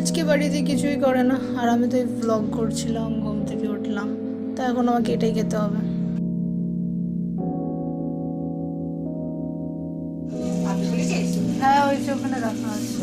আজকে বাড়িতে কিছুই করে না। আর আমি তো এই ব্লগ করছিলাম ঘুম থেকে উঠলাম। তা এখন আমাকে এটাই খেতে হবে। হ্যাঁ ওই যে ওখানে রাখা আছে।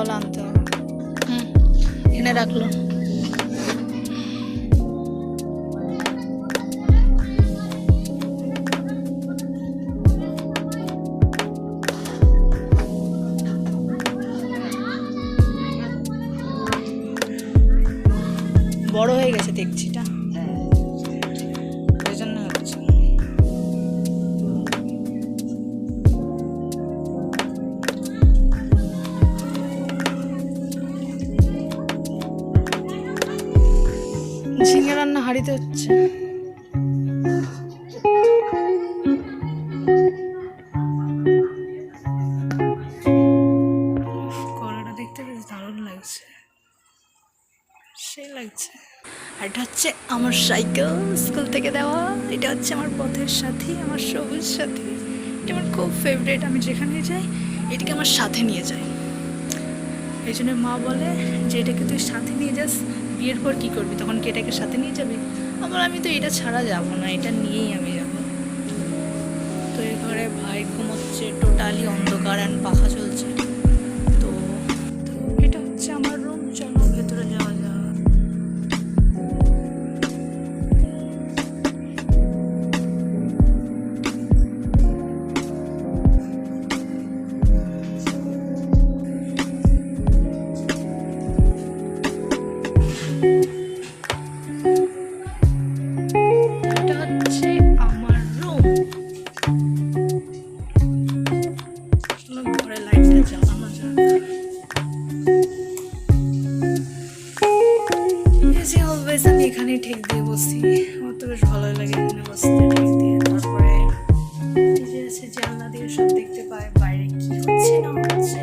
তাহলে আনতে হবে হুম এনে রাখল। বড় হয়ে গেছে দেখছিটা ওই হাঁড়িতে হচ্ছে। দেখতে বেশ দারুণ লাগছে। লাগছে। আর এটা হচ্ছে আমার সাইকেল স্কুল থেকে দেওয়া। এটা হচ্ছে আমার পথের সাথী, আমার সবুজ সাথী। এটা আমার খুব ফেভারিট আমি যেখানে যাই, এটাকে আমার সাথে নিয়ে যাই। এই জন্য মা বলে যে এটাকে তুই সাথে নিয়ে যাস, বিয়ের পর কী করবি? তখন কি এটাকে সাথে নিয়ে যাবি? আমার আমি তো এটা ছাড়া যাব না, এটা নিয়েই আমি যাব। তো এই ঘরে ভাই ঘুমোচ্ছে টোটালি অন্ধকার অ্যান্ড পাখা ভালোই লাগে এখানে বসতে তারপরে যে আছে জানলা দিয়ে সব দেখতে পাই বাইরে কি হচ্ছে, না হচ্ছে।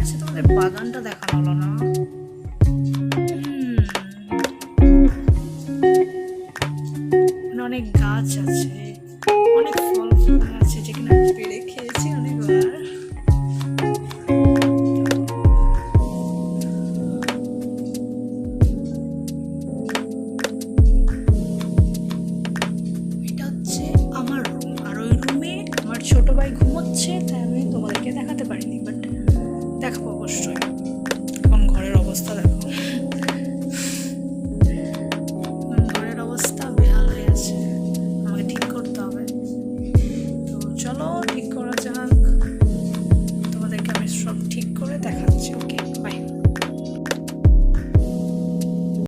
আচ্ছা তোমাদের বাগানটা দেখানো হলো না? অনেক গাছ আছে, অনেক ঘুমোচ্ছে তাই আমি তোমাদেরকে দেখাতে পারিনি বাট দেখাবো